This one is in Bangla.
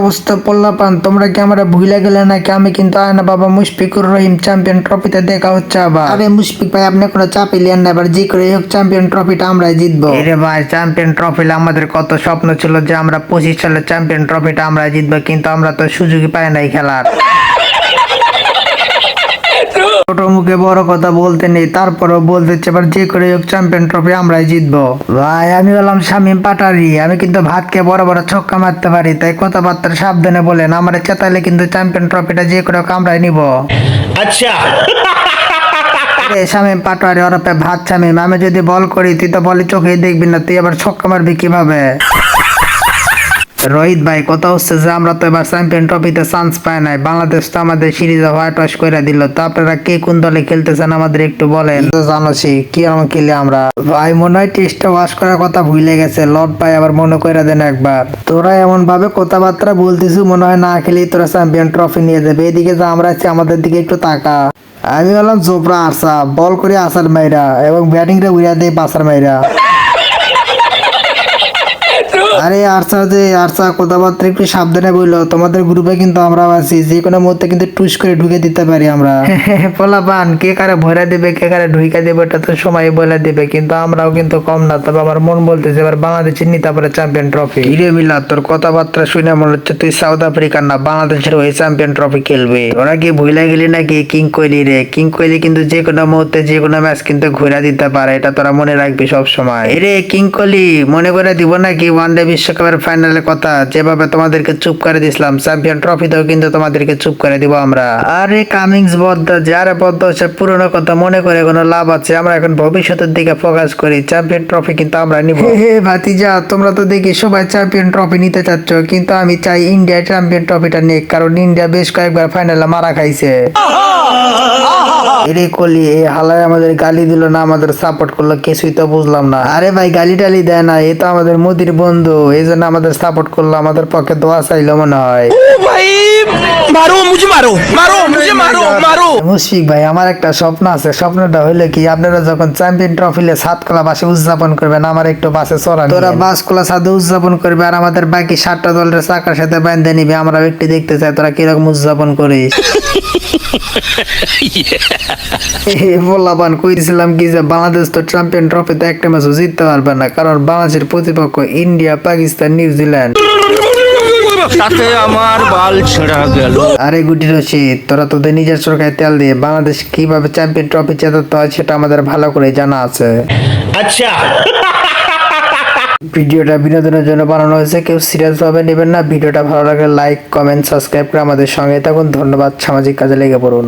অবস্থা পল্লা পান তোমরা কি আমরা ভুলে গেলে নাকি আমি কিন্তু আয়না বাবা মুশফিকুর রহিম চ্যাম্পিয়ন ট্রফিতে দেখা হচ্ছে আবার? আরে মুশফিক ভাই, আপনি কোনো চাপে লেন না, এবার জি করে হোক চ্যাম্পিয়ন ট্রফিটা আমরাই জিতবো। রে ভাই, চ্যাম্পিয়ন ট্রফি আমাদের কত স্বপ্ন ছিল যে আমরা পঁচিশ সালে চ্যাম্পিয়ন ট্রফিটা আমরা জিতবো, কিন্তু আমরা তো সুযোগই পাই নাই খেলার। মুখে বড় কথা বলতে নেই তারপরেও বলতে হচ্ছে এবার যে করে হোক চ্যাম্পিয়ন ট্রফি আমরাই জিতবো। ভাই আমি বললাম শামিম পাটারি আমি কিন্তু ভাতকে বড় বড় ছক্কা মারতে পারি তাই কথাবার্তা সাবধানে বলেন আমার চেতালে কিন্তু চ্যাম্পিয়ন ট্রফিটা যে করে হোক আমরাই নিব। আচ্ছা। শামিম পাটারি ওরপে ভাত শামিম আমি যদি বল করি তুই তো বলে চোখেই দেখবি না তুই আবার ছক্কা মারবি কীভাবে? রোহিত ভাই কথা হচ্ছে যে আমরা তো এবার চ্যাম্পিয়ন ট্রফিতে চান্স পাই নাই। বাংলাদেশ তো আমাদের সিরিজে হোয়াইট ওয়াশ করে দিল। তো আপনারা কে কোন দলে খেলতেছেন আমাদের একটু বলেন। তো জানোছি কি রকম খেলে আমরা? ভাই মনে হয় টেস্টে ওয়াশ করার কথা ভুলে গেছে। লর্ড ভাই আবার মনে করে দেন একবার। তোরা এমন ভাবে কথাবার্তা বলতেছিস মনে হয় না খেলেই তোরা চ্যাম্পিয়ন ট্রফি নিয়ে যাবে। এদিকে যে আমরা আছি আমাদের দিকে একটু তাকা। আমি বললাম জোবরা আরসা বল করে আসার মাইরা এবং ব্যাটিং রে উড়িয়া দেয় পাসার মাইরা। আরে আরসা যে আরসা কথাবার্তা একটু সাবধানে বলল তোমাদের গ্রুপে কিন্তু আমরা আছি। যে কোনো মুহূর্তে কিন্তু টুস করে ঢুকে দিতে পারি আমরা। পোলাপান কে কারে ভরে দেবে কে কারে ঢুকে দেবে এটা তো সময় বলে দেবে। কিন্তু আমরাও কিন্তু কম না। তবে আমার মন বলতেছে এবার বাংলাদেশের নিতে পারে চ্যাম্পিয়ন ট্রফি। হিরে মিলা তোর কথাবার্তা শুনে মনে হচ্ছে তুই সাউথ আফ্রিকার না বাংলাদেশের হয়ে চ্যাম্পিয়ন ট্রফি খেলবে। ওরা কি ভুলে গেলি নাকি? কিং কোহলি রে কিং কোহলি কিন্তু যে কোনো মুহূর্তে যে কোনো ম্যাচ কিন্তু ঘুরে দিতে পারে। এটা তোরা মনে রাখবি সব সময় রে কিং কোহলি মনে করে দিব নাকি? ওয়ান ডে বিশ্বকাপের ফাইনালের কথা, যেভাবে তোমাদেরকে চুপ করে দিছিলাম চ্যাম্পিয়ন ট্রফিতেও কিন্তু তোমাদেরকে চুপ করে দিব আমরা। আরে কামিংস বদ্ধ, যারা বদ্ধ হচ্ছে পুরনো কথা মনে করে কোনো লাভ আছে, আমরা এখন ভবিষ্যতের দিকে ফোকাস করি চ্যাম্পিয়ন ট্রফি কিন্তু আমরা নিব। হে ভাতিজা, তোমরা তো দেখি সবাই চ্যাম্পিয়ন ট্রফি নিতে চাচ্ছ, কিন্তু আমি চাই ইন্ডিয়া চ্যাম্পিয়ন ট্রফিটা নিক, কারণ ইন্ডিয়া বেশ কয়েকবার ফাইনালে মারা খাইছে। এরে কলি এই হালায় আমাদের গালি দিল না, আমাদের সাপোর্ট করল, কিছুই তো বুঝলাম না। আরে ভাই, গালি টালি দেয় না, এ তো আমাদের মোদির বন্ধু এই জন্য আমাদের সাপোর্ট করল আমাদের পক্ষে দোয়া চাইলো মনে হয়। মারো মারো মারো মারো মারো। মুশফিক ভাই আমার একটা স্বপ্ন আছে। স্বপ্নটা হইলে কি আপনারা যখন চ্যাম্পিয়ন ট্রফি সাত কলা বাসে উদযাপন করবেন আমার একটু বাসে চড়া তোরা বাসকলা সাথে উদযাপন করবে আর আমাদের বাকি সাতটা দলের চাকার সাথে বেঁধে নিবে আমরা একটু দেখতে চাই তোরা কীরকম উদযাপন করিস। বলাবান কইছিলাম কি যে বাংলাদেশ তো চ্যাম্পিয়ন ট্রফিতে একটা ম্যাচও জিততে পারবে না কারণ বাংলাদেশের প্রতিপক্ষ ইন্ডিয়া পাকিস্তান নিউজিল্যান্ড আমার আরে গুটি রশি তোরা তোদের নিজের সরকারি তেল দিয়ে বাংলাদেশ কীভাবে চ্যাম্পিয়ন ট্রফি জেতাতে হয় সেটা আমাদের ভালো করে জানা আছে। আচ্ছা। ভিডিওটা বিনোদনের জন্য বানানো হয়েছে কেউ সিরিয়াসভাবে নেবেন না। ভিডিওটা ভালো লাগলে লাইক কমেন্ট সাবস্ক্রাইব করে আমাদের সঙ্গে থাকুন। ধন্যবাদ সামাজিক কাজে লেগে পড়ুন।